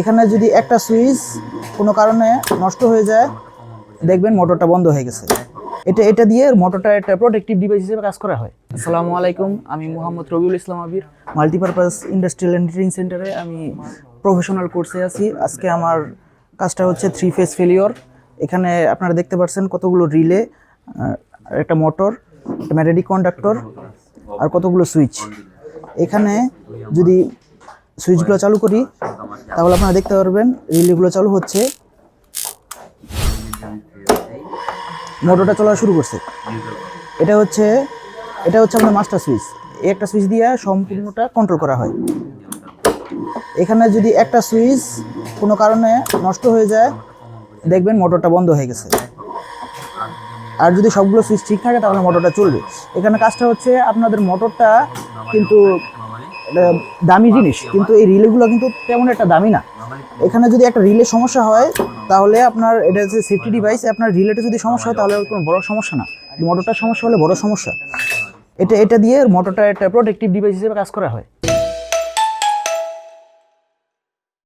এখানে যদি একটা সুইচ কোনো কারণে নষ্ট হয়ে যায়, দেখবেন মোটরটা বন্ধ হয়ে গেছে। এটা এটা দিয়ে মোটরটা একটা প্রোটেক্টিভ ডিভাইস হিসেবে কাজ করা হয়। আসসালামু আলাইকুম, আমি Mohammad Rabiul Islam Abir multipurpose industrial training সেন্টারে আমি প্রফেশনাল কোর্সে আছি। আজকে আমার কাজটা হচ্ছে থ্রি ফেস ফেলিওর এখানে আপনারা দেখতে পাচ্ছেন কতগুলো রিলে একটা মোটর একটা ম্যাগনেটিক কন্ডাক্টর আর কতগুলো সুইচ এখানে যদি সুইচগুলো চালু করি তাহলে আপনারা দেখতে পারবেন রিলেগুলো চালু হচ্ছে। মোটরটা চলা শুরু করছে। এটা হচ্ছে এটা হচ্ছে আমাদের মাস্টার সুইচ এই একটা সুইচ দিয়ে সম্পূর্ণটা কন্ট্রোল করা হয়। এখানে যদি একটা সুইচ কোনো কারণে নষ্ট হয়ে যায়, দেখবেন মোটরটা বন্ধ হয়ে গেছে। আর যদি সবগুলো সুইচ ঠিক থাকে, তাহলে মোটরটা চলবে। এখানে কাজটা হচ্ছে, আপনাদের মোটরটা কিন্তু দামি জিনিস কিন্তু এই রিলেগুলো কিন্তু তেমন একটা দামি না। এখানে যদি একটা রিলে সমস্যা হয় তাহলে আপনার এটা যে সেফটি ডিভাইস আপনার রিলেটে যদি সমস্যা হয় তাহলে কোনো বড় সমস্যা না। মোটরটার সমস্যা হলে বড় সমস্যা। এটা এটা দিয়ে মোটরটা একটা প্রোটেক্টিভ ডিভাইস হিসেবে কাজ করা হয়।